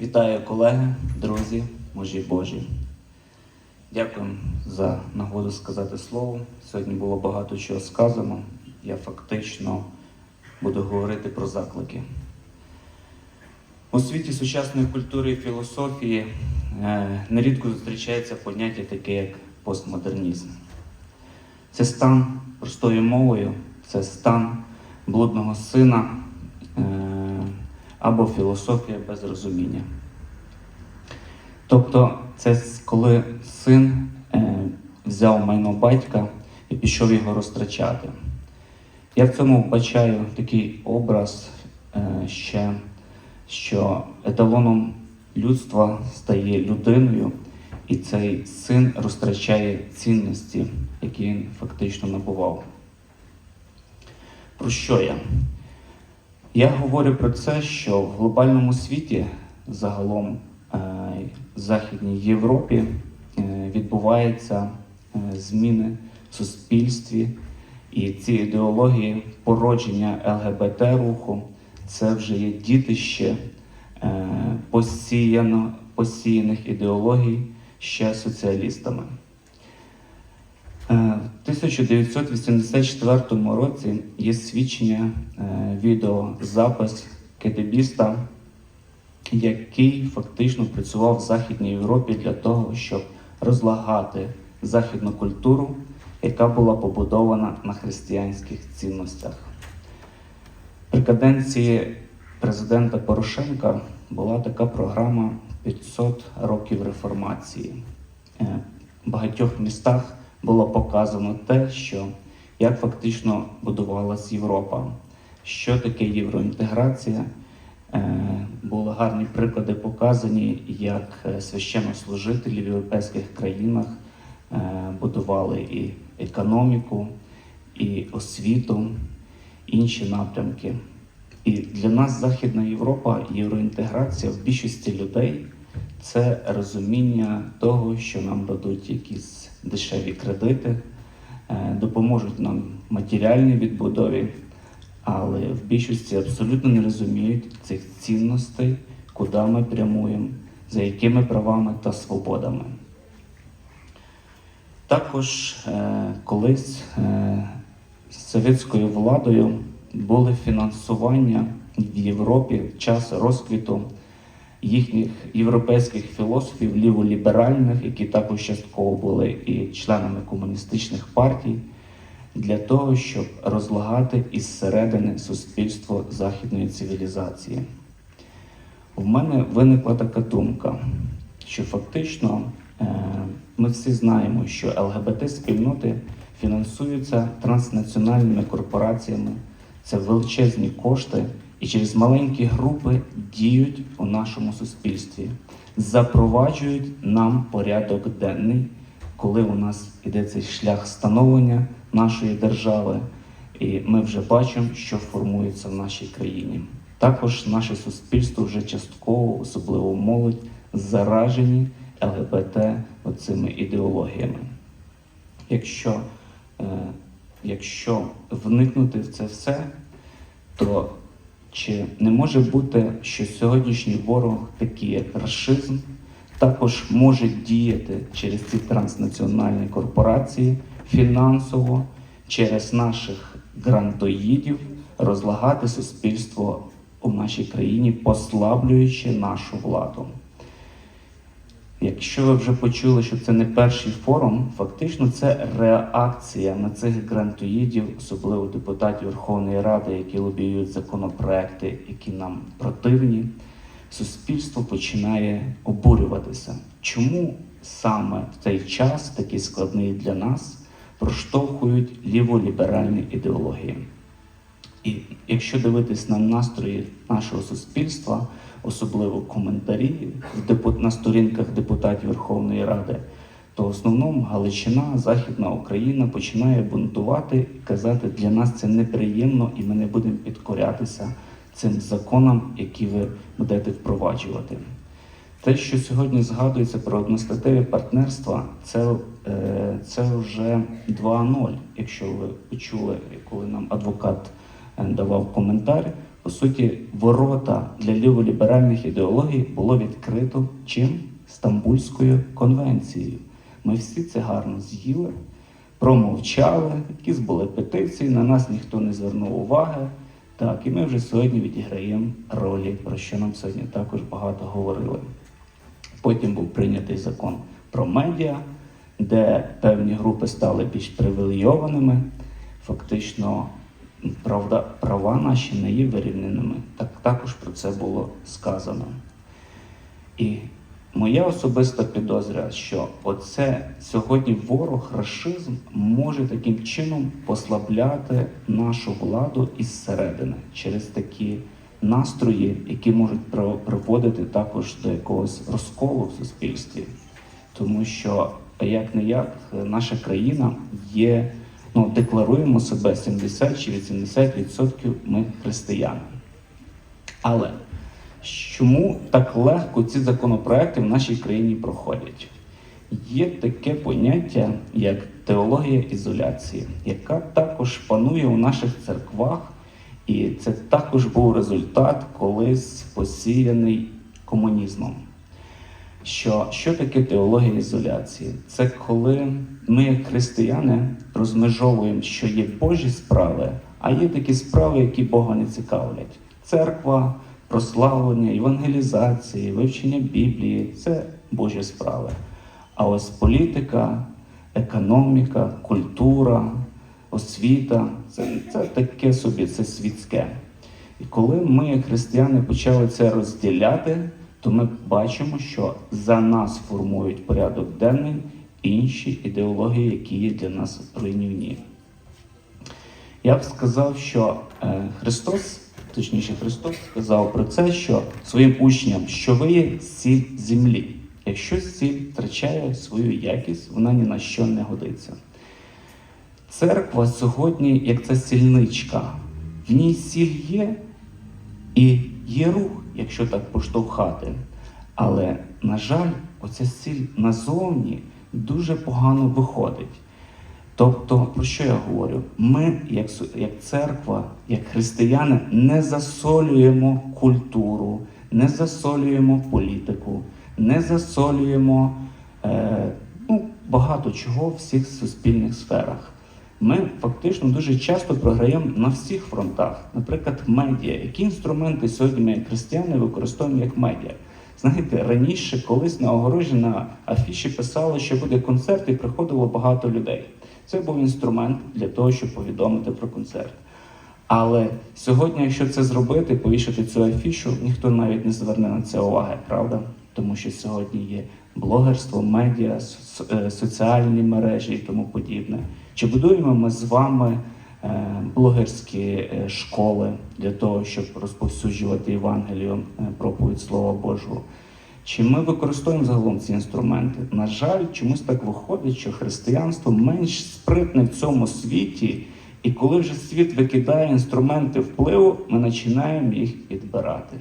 Вітаю колеги, друзі, мужі Божі. Дякую за нагоду сказати слово. Сьогодні було багато чого сказано. Я фактично буду говорити про заклики. У світі сучасної культури і філософії е, нерідко зустрічається поняття таке, як постмодернізм. Це стан простою мовою, це стан блудного сина або філософія без розуміння. Тобто, це коли син е, взяв майно батька і пішов його розтрачати. Я в цьому вбачаю такий образ е, ще, що еталоном людства стає людиною, і цей син розтрачає цінності, які він фактично набував. Про що я? Я говорю про це, що в глобальному світі, загалом е, в Західній Європі, е, відбуваються е, зміни в суспільстві, і ці ідеології породження ЛГБТ-руху це вже є дітище посіяно, посіяних ідеологій ще соціалістами. Е, В 1984 році є свідчення е, відеозапис кедебіста, який фактично працював в Західній Європі для того, щоб розлагати західну культуру, яка була побудована на християнських цінностях. При каденції президента Порошенка була така програма 500 років реформації. Е, В багатьох містах було показано те, що як фактично будувалась Європа, що таке євроінтеграція. Е, Були гарні приклади показані, як е, священнослужителі в європейських країнах е, будували і економіку, і освіту, інші напрямки. І для нас Західна Європа, євроінтеграція в більшості людей це розуміння того, що нам дадуть якісь дешеві кредити, е, допоможуть нам матеріальній відбудові, але в більшості абсолютно не розуміють цих цінностей, куди ми прямуємо, за якими правами та свободами. Також е, колись е, з совєтською владою були фінансування в Європі час розквіту їхніх європейських філософів ліволіберальних, які також частково були і членами комуністичних партій, для того, щоб розлагати із середини суспільство західної цивілізації. В мене виникла така думка, що фактично е, ми всі знаємо, що ЛГБТ-спільноти фінансуються транснаціональними корпораціями, це величезні кошти, і через маленькі групи діють у нашому суспільстві, запроваджують нам порядок денний, коли у нас іде цей шлях становлення нашої держави, і ми вже бачимо, що формується в нашій країні. Також наше суспільство вже частково, особливо молодь, заражені ЛГБТ оцими ідеологіями. Якщо, е, якщо вникнути в це все, то чи не може бути, що сьогоднішній ворог, такий як расизм, також може діяти через ці транснаціональні корпорації фінансово, через наших грантоїдів, розлагати суспільство у нашій країні, послаблюючи нашу владу? Якщо ви вже почули, що це не перший форум, фактично це реакція на цих грантоїдів, особливо депутатів Верховної Ради, які лобіюють законопроекти, які нам противні. Суспільство починає обурюватися. Чому саме в цей час, такий складний для нас, проштовхують ліволіберальні ідеології? І якщо дивитись на настрої нашого суспільства, особливо коментарі на сторінках депутатів Верховної Ради, то в основному Галичина, Західна Україна починає бунтувати і казати, для нас це неприємно, і ми не будемо підкорятися цим законам, які ви будете впроваджувати. Те, що сьогодні згадується про одностатеві партнерства, це, е, це вже 2.0. Якщо ви почули, коли нам адвокат е, давав коментар По суті, ворота для ліволіберальних ідеологій було відкрито чим? Стамбульською конвенцією. Ми всі це гарно з'їли, промовчали, якісь були петиції, на нас ніхто не звернув уваги. Так, і ми вже сьогодні відіграємо ролі, про що нам сьогодні також багато говорили. Потім був прийнятий закон про медіа, де певні групи стали більш привілейованими. Фактично, правда, права наші не є вирівненими. Так також про це було сказано. І моя особиста підозра, що оце сьогодні ворог, рашизм може таким чином послабляти нашу владу із середини через такі настрої, які можуть приводити також до якогось розколу в суспільстві. Тому що як не як наша країна є, ну декларуємо себе 70 чи 80% ми християни. Але чому так легко ці законопроекти в нашій країні проходять? Є таке поняття, як теологія ізоляції, яка також панує у наших церквах, і це також був результат колись посіяний комунізмом. Що, що таке теологія ізоляції? Це коли ми, як християни, розмежовуємо, що є Божі справи, а є такі справи, які Бога не цікавлять. Церква, прославлення, евангелізації, вивчення Біблії це Божі справи. А ось політика, економіка, культура, освіта це, це таке собі, це світське. І коли ми, як християни, почали це розділяти, то ми бачимо, що за нас формують порядок денний інші ідеології, які є для нас руйнівні. Я б сказав, що е, Христос, точніше, Христос сказав про це, що своїм учням, що ви є сіль землі. Якщо сіль втрачає свою якість, вона ні на що не годиться. Церква сьогодні, як ця сільничка, в ній сіль є і є рух, якщо так поштовхати. Але, на жаль, оця сіль назовні дуже погано виходить. Тобто, про що я говорю? Ми, як, як церква, як християни, не засолюємо культуру, не засолюємо політику, не засолюємо е, ну, багато чого в всіх суспільних сферах. Ми фактично дуже часто програємо на всіх фронтах. Наприклад, медіа. Які інструменти сьогодні ми, християни, використовуємо як медіа? Знаєте, раніше колись на огорожі на афіші писали, що буде концерт, і приходило багато людей. Це був інструмент для того, щоб повідомити про концерт. Але сьогодні, якщо це зробити, повішати цю афішу, ніхто навіть не зверне на це уваги, правда? Тому що сьогодні є блогерство, медіа, е, соціальні мережі і тому подібне. Чи будуємо ми з вами е, блогерські е, школи для того, щоб розповсюджувати Євангелію, е, проповідь Слова Божого? Чи ми використовуємо загалом ці інструменти? На жаль, чомусь так виходить, що християнство менш спритне в цьому світі, і коли вже світ викидає інструменти впливу, ми починаємо їх підбирати.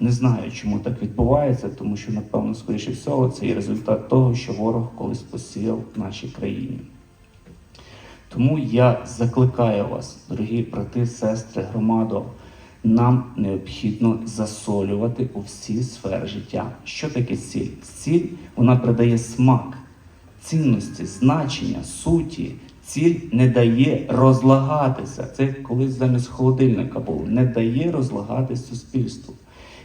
Не знаю, чому так відбувається, тому що, напевно, скоріше всього, це є результат того, що ворог колись посіяв в нашій країні. Тому я закликаю вас, дорогі брати, сестри, громадо, нам необхідно засолювати у всі сфери життя. Що таке сіль? Сіль вона придає смак, цінності, значення, суті. Ціль не дає розлагатися. Це колись замість холодильника було, не дає розлагатись суспільству.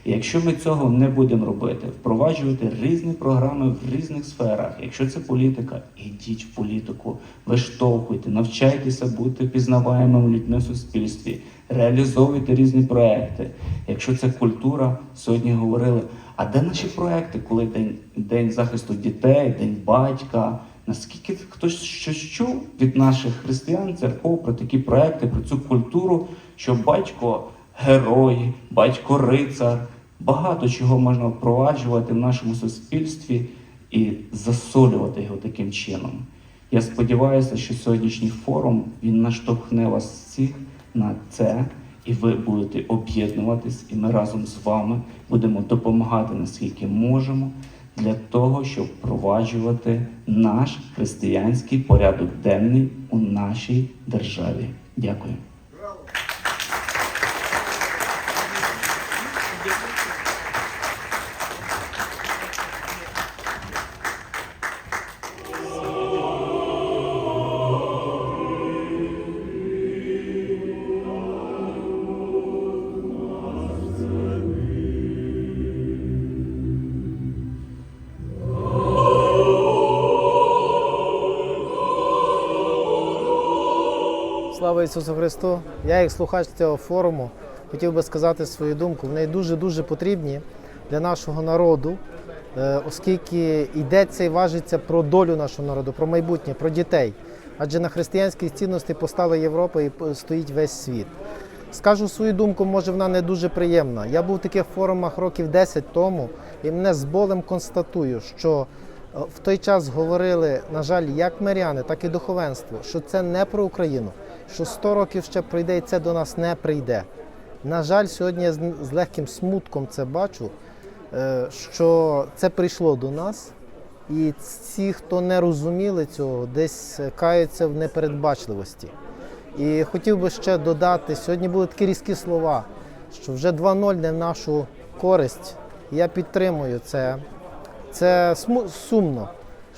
Якщо ми цього не будемо робити, впроваджувати різні програми в різних сферах, якщо це політика, ідіть в політику, виштовхуйте, навчайтеся бути пізнаваємими людьми в суспільстві, реалізовуйте різні проекти. Якщо це культура, сьогодні говорили, а де наші проекти, коли день, день захисту дітей, день батька? Наскільки хтось щось чув від наших християн, церков про такі проекти, про цю культуру, що батько герой, батько рицар, багато чого можна впроваджувати в нашому суспільстві і засолювати його таким чином. Я сподіваюся, що сьогоднішній форум він наштовхне вас всіх на це, і ви будете об'єднуватись, і ми разом з вами будемо допомагати наскільки можемо для того, щоб впроваджувати наш християнський порядок денний у нашій державі. Дякую. Слава Ісусу Христу! Я, як слухач цього форуму, хотів би сказати свою думку. Вони дуже-дуже потрібні для нашого народу, е, оскільки йдеться і важиться про долю нашого народу, про майбутнє, про дітей. Адже на християнській цінності постала Європа і стоїть весь світ. Скажу свою думку, може вона не дуже приємна. Я був в таких форумах років 10 тому, і мене з болем констатую, що е, в той час говорили, на жаль, як миряни, так і духовенство, що це не про Україну, що 100 років ще прийде і це до нас не прийде. На жаль, сьогодні я з легким смутком це бачу, е, що це прийшло до нас, і ці, хто не розуміли цього, десь каються в непередбачливості. І хотів би ще додати, сьогодні були такі різкі слова, що вже 2-0 не в нашу користь. Я підтримую це. Це сумно,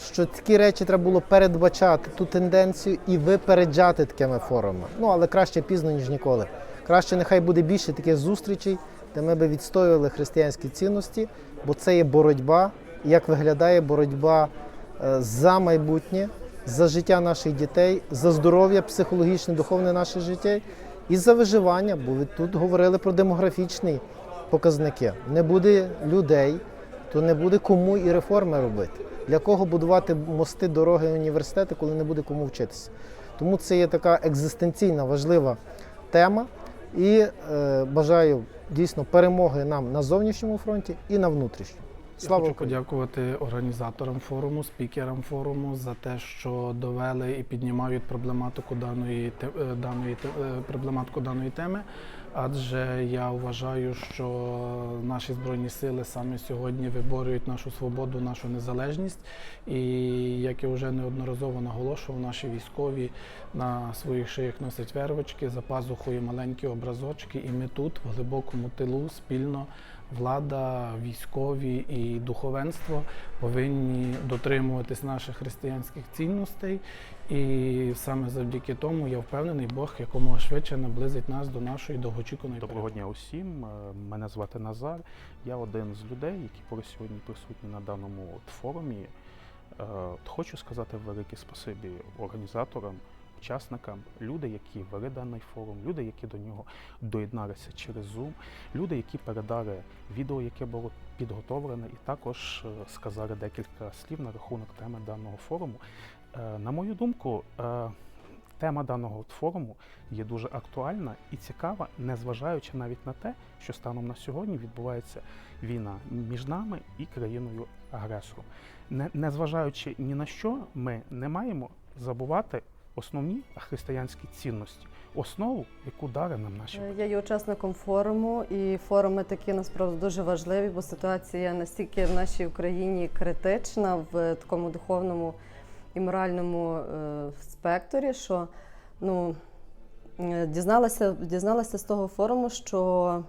що такі речі треба було передбачати ту тенденцію і випереджати такими форумами. Ну, але краще пізно, ніж ніколи. Краще нехай буде більше таких зустрічей, де ми би відстоювали християнські цінності, бо це є боротьба, як виглядає боротьба е, за майбутнє, за життя наших дітей, за здоров'я психологічне, духовне наших життя і за виживання, бо ви тут говорили про демографічні показники. Не буде людей, то не буде кому і реформи робити. Для кого будувати мости, дороги, університети, коли не буде кому вчитися. Тому це є така екзистенційна важлива тема. І е, бажаю дійсно перемоги нам на зовнішньому фронті і на внутрішньому. Слава Я хочу Україні! подякувати організаторам форуму, спікерам форуму за те, що довели і піднімають проблематику даної е, даної е, проблематику даної теми. Адже я вважаю, що наші збройні сили саме сьогодні виборюють нашу свободу, нашу незалежність. І як я вже неодноразово наголошував, наші військові на своїх шиях носять вервочки, за пазухою маленькі образочки, і ми тут, в глибокому тилу, спільно влада, військові і духовенство повинні дотримуватись наших християнських цінностей. І саме завдяки тому я впевнений, Бог якомога швидше наблизить нас до нашої довгоочікуваної Доброго дня усім. Е, Мене звати Назар. Я один з людей, які поки сьогодні присутні на даному форумі. Е, от Хочу сказати велике спасибі організаторам, учасникам, люди, які вели даний форум, люди, які до нього доєдналися через Zoom, люди, які передали відео, яке було підготовлене, і також е, сказали декілька слів на рахунок теми даного форуму. Е, На мою думку, е, тема даного форуму є дуже актуальна і цікава, незважаючи навіть на те, що станом на сьогодні відбувається війна між нами і країною агресором. Не, незважаючи ні на що, ми не маємо забувати основні християнські цінності, основу, яку дали нам наші Е, Я є учасником форуму, і форуми такі насправді дуже важливі, бо ситуація настільки в нашій Україні критична в такому духовному і моральному е, спекторі, що ну, е, дізналася, дізналася з того форуму, що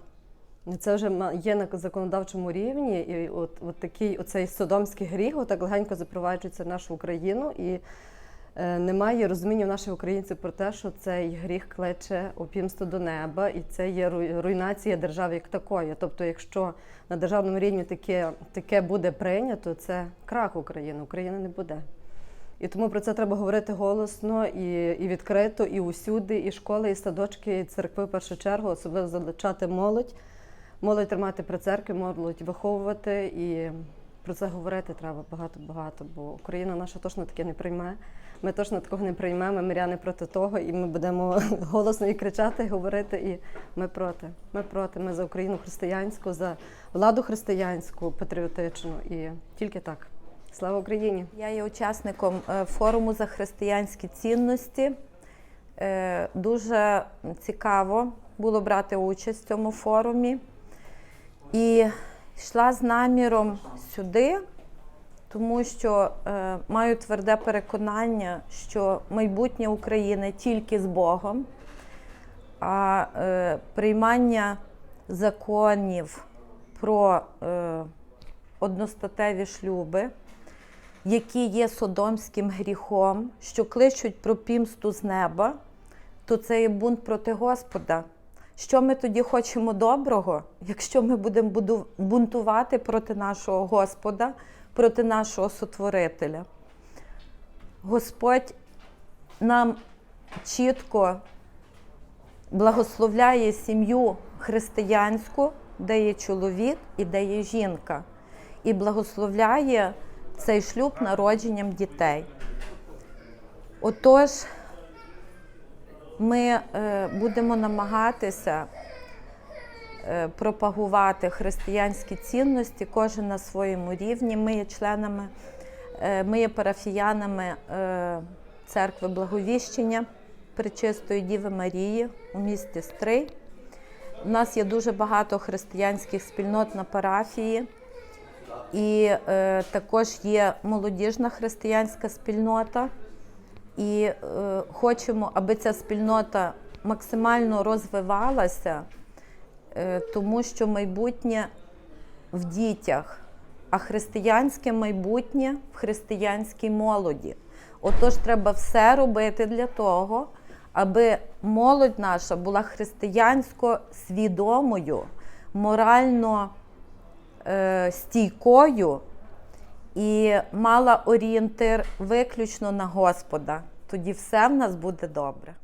це вже є на законодавчому рівні, і от, от такий оцей содомський гріх отак легенько запроваджується в нашу Україну. І Е, Немає розуміння в наших українців про те, що цей гріх кличе у пімство до неба, і це є руй- руйнація держави як такої. Тобто, якщо на державному рівні таке, таке буде прийнято, це крах України. України не буде. І тому про це треба говорити голосно і, і відкрито, і усюди, і школи, і садочки, і церкви в першу чергу, особливо залучати молодь, молодь тримати при церкві, молодь виховувати і про це говорити треба багато-багато, бо Україна наша точно таке не прийме. Ми точно такого не приймемо, ми миряни проти того, і ми будемо голосно і кричати, і говорити. І ми проти. Ми проти. Ми за Україну християнську, за владу християнську, патріотичну. І тільки так. Слава Україні! Я є учасником е, форуму за християнські цінності. Е, Дуже цікаво було брати участь в цьому форумі. І йшла з наміром сюди, тому що е, маю тверде переконання, що майбутнє України тільки з Богом, а е, приймання законів про е, одностатеві шлюби які є содомським гріхом, що кличуть про пімсту з неба, то це є бунт проти Господа. Що ми тоді хочемо доброго, якщо ми будемо бунтувати проти нашого Господа, проти нашого Сотворителя? Господь нам чітко благословляє сім'ю християнську, де є чоловік і де є жінка, і благословляє цей шлюб народженням дітей. Отож, ми е, будемо намагатися е, пропагувати християнські цінності, кожен на своєму рівні. Ми є членами, е, ми є парафіянами церкви Благовіщення Пречистої Діви Марії у місті Стрий. У нас є дуже багато християнських спільнот на парафії, і е, також є молодіжна християнська спільнота. І е, хочемо, аби ця спільнота максимально розвивалася, е, тому що майбутнє в дітях, а християнське майбутнє в християнській молоді. Отож, треба все робити для того, аби молодь наша була християнсько свідомою, морально е, стійкою і мала орієнтир виключно на Господа. Тоді все в нас буде добре.